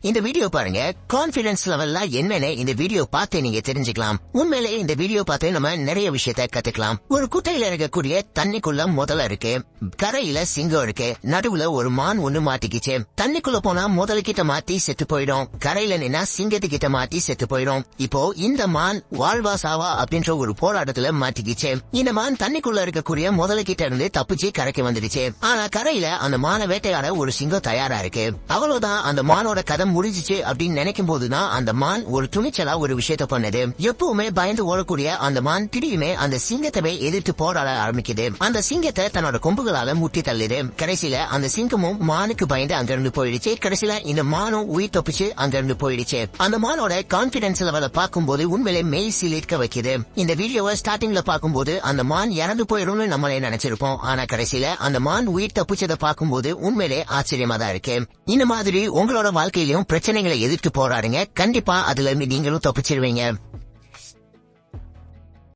இந்த வீடியோ பாருங்க. கான்பிடன்ஸ் லெவல்ல என்னன்னு இந்த வீடியோ பார்த்து நீங்க தெரிஞ்சுக்கலாம். உண்மையிலே இந்த வீடியோ பார்த்து நம்ம நிறைய விஷயத்த கத்துக்கலாம். ஒரு குட்டையில இருக்கக்கூடிய தண்ணிக்குள்ள முதல்ல இருக்கு. கரையில சிங்கம் இருக்கு. நடுவுல ஒரு மான் ஒண்ணு மாட்டிக்கிச்சு. தண்ணிக்குள்ள போனா முதல் கிட்ட மாட்டி செத்து போயிடும். கரையில நின்னா சிங்கத்து கிட்ட மாட்டி செத்து போயிடும். இப்போ இந்த மான் வாழ்வா சாவா அப்படின்ற ஒரு போராட்டத்துல மாட்டிக்கிச்சு. இந்த மான் தண்ணிக்குள்ள இருக்கக்கூடிய முதல்ல கிட்ட இருந்து தப்பிச்சு கரைக்கு வந்துடுச்சு. ஆனா கரையில அந்த மான வேட்டையாட ஒரு சிங்கம் தயாரா இருக்கு. அவ்வளவுதான் அந்த மானோட கதை முடிஞ்சிச்சு அப்படின்னு நினைக்கும் போதுதான் அந்த மான் ஒரு துணிச்சலா ஒரு விஷயத்த பண்ணது. எப்பவுமே பயந்து ஓடக்கூடிய அந்த மான் திடீர்னு அந்த சிங்கத்தை எதிர்த்து போராட ஆரம்பிக்குது. அந்த சிங்கத்தை தன்னோட கொம்புகளால முட்டி தள்ளுது. கடைசியில அந்த சிங்கமும் மானுக்கு பயந்து அங்கிருந்து போயிடுச்சு. கடைசியில இந்த மானும் உயிர் தப்பிச்சு அங்கிருந்து போயிடுச்சு. அந்த மானோட கான்பிடன்ஸ் லெவல பார்க்கும்போது உண்மையிலே மெய் சிலிர்க்க வைக்குது. இந்த வீடியோவை ஸ்டார்டிங்ல பார்க்கும்போது அந்த மான் இறந்து போயிடும்னு நம்மளே நினைச்சிருப்போம். ஆனா கடைசியில அந்த மான் உயிர் தப்பிச்சதை பார்க்கும்போது உண்மையிலே ஆச்சரியமா தான் இருக்கு. இந்த மாதிரி உங்களோட வாழ்க்கையிலும் பிரச்சனைகளை எதிர்த்து போராடுங்க. கண்டிப்பா அதுல இருந்து நீங்களும் தப்பிச்சிருவீங்க.